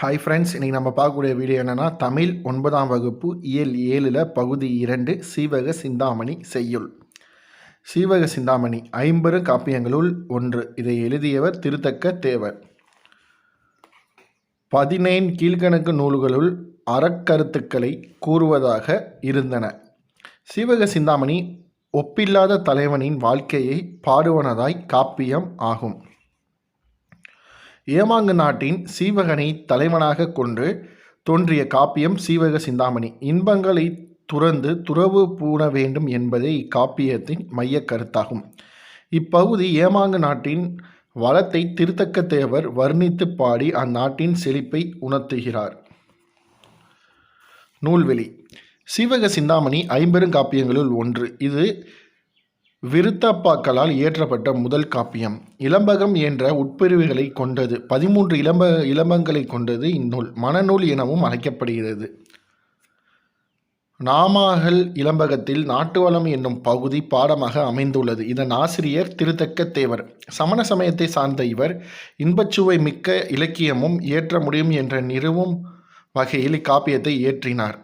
Hi friends இன்றைக்கி நம்ம பார்க்கக்கூடிய வீடியோ என்னென்னா தமிழ் ஒன்பதாம் வகுப்பு இயல் ஏழில் பகுதி இரண்டு சீவக சிந்தாமணி செய்யுள். சீவக சிந்தாமணி ஐம்பெரும் காப்பியங்களுள் ஒன்று. இதை எழுதியவர் திருத்தக்க தேவர். பதினேன் கீழ்கணக்கு நூல்களுள் அறக்கருத்துக்களை கூறுவதாக இருந்தன. சீவக சிந்தாமணி ஒப்பில்லாத தலைவனின் வாழ்க்கையை பாடுவனதாய் காப்பியம் ஆகும். ஏமாங்கு நாட்டின் சீவகனை தலைவனாக கொண்டு தோன்றிய காப்பியம் சீவக சிந்தாமணி. இன்பங்களை துறந்து துறவு பூண வேண்டும் என்பதே இக்காப்பியத்தின் மைய கருத்தாகும். இப்பகுதி ஏமாங்கு நாட்டின் வளத்தை திருத்தக்க தேவர் வர்ணித்து பாடி அந்நாட்டின் செழிப்பை உணர்த்துகிறார். நூல்வெளி. சீவக சிந்தாமணி ஐம்பெருங்காப்பியங்களுள் ஒன்று. இது விருத்தப்பாக்களால் இயற்றப்பட்ட முதல் காப்பியம். இளம்பகம் என்ற உட்பிரிவுகளை கொண்டது. பதிமூன்று இளம்ப இளம்பங்களை கொண்டது இந்நூல். மனநூல் எனவும் அழைக்கப்படுகிறது. நாமாகல் இளம்பகத்தில் நாட்டுவளம் என்னும் பகுதி பாடமாக அமைந்துள்ளது. இதன் ஆசிரியர் திருத்தக்க தேவர் சமண சமயத்தை சார்ந்த இவர் இன்பச்சுவை மிக்க இலக்கியமும் இயற்ற முடியும் என்ற நிறுவும் வகையில் இக்காப்பியத்தை இயற்றினார்.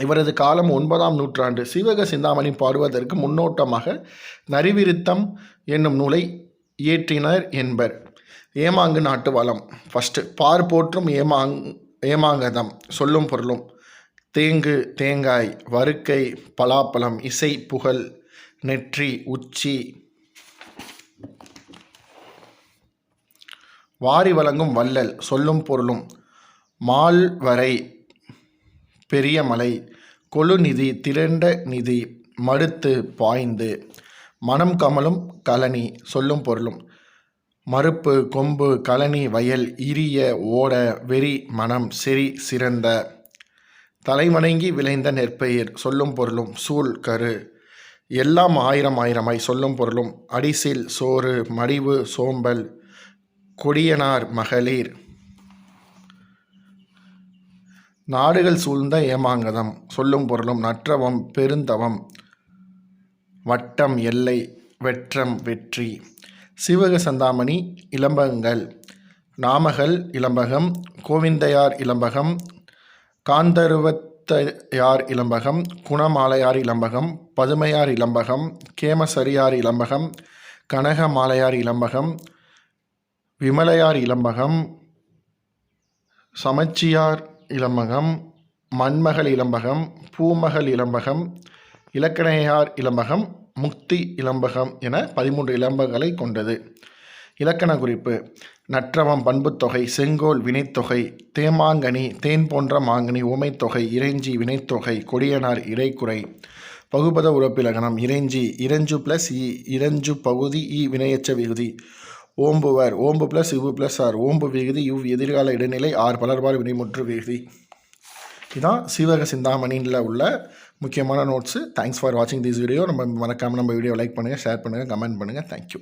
இவரது காலம் ஒன்பதாம் நூற்றாண்டு. சீவக சிந்தாமணி பாடுவதற்கு முன்னோட்டமாக நரிவிருத்தம் என்னும் நூலை இயற்றினர் என்பர். ஏமாங்கு நாட்டு வளம். ஃபஸ்ட்டு பார் போற்றும் ஏமாங் ஏமாங்கதம். சொல்லும் பொருளும் தேங்கு தேங்காய் வறுக்கை பலாப்பழம் இசை புகழ் நெற்றி உச்சி. வாரி வழங்கும் வள்ளல். சொல்லும் பொருளும் மால்வரை பெரிய மலை கொழுநிதி திரண்ட நிதி மடுத்து பாய்ந்து. மனம் கமலும் கலனி சொல்லும் பொருளும். மறுப்பு கொம்பு கலனி வயல் இரிய ஓட வெறி மனம் செறி சிறந்த. தலைமணங்கி விளைந்த நெற்பயிர் சொல்லும் பொருளும். சூழ் கரு. எல்லாம் ஆயிரம் ஆயிரமாய் சொல்லும் பொருளும். அடிசில் சோறு மடிவு சோம்பல் கொடியனார் மகளிர். நாடுகள் சூழ்ந்த ஏமாங்கதம் சொல்லும் பொருளும் நற்றவம் பெருந்தவம் வட்டம் எல்லை வெற்றம் வெற்றி. சிவக சந்தாமணி இளம்பகங்கள் நாமகள் இளம்பகம் கோவிந்தையார் இளம்பகம் காந்தருவத்தையார் இளம்பகம் குணமாலையார் இளம்பகம் பதுமையார் இளம்பகம் கேமசரியார் இளம்பகம் கனகமாலையார் இளம்பகம் விமலையார் இளம்பகம் சமச்சியார் இளம்பகம் மண்மகள் இளம்பகம் பூமகள் இளம்பகம் இலக்கணையார் இளம்பகம் முக்தி இளம்பகம் என பதிமூன்று இளம்பகங்களை கொண்டது. இலக்கண குறிப்பு நற்றவம் பண்புத்தொகை செங்கோல் வினைத்தொகை தேமாங்கனி தேன் போன்ற மாங்கனி உமைத்தொகை இறைஞ்சி வினைத்தொகை கொடியனார் இறைக்குறை பகுபத உறப்பிலகணம் இறைஞ்சி இறைஞ்சு ப்ளஸ் இ இறைஞ்சு பகுதி இ வினையச்ச விகுதி ஓம்புவர் ஓம்பு ப்ளஸ் இவ்வு ப்ளஸ் ஆர் ஓம்பு விகுதி இவ் எதிர்கால இடைநிலை ஆர் பலர்பால் வினைமுற்று விகுதி. இதுதான் சீவக சிந்தாமணியில் உள்ள முக்கியமான நோட்ஸு தேங்க்ஸ் ஃபார் வாட்சிங் திஸ் வீடியோ நம்ம மறக்காமல் நம்ம வீடியோ லைக் பண்ணுங்கள் ஷேர் பண்ணுங்கள் கமெண்ட் பண்ணுங்கள் தேங்க்யூ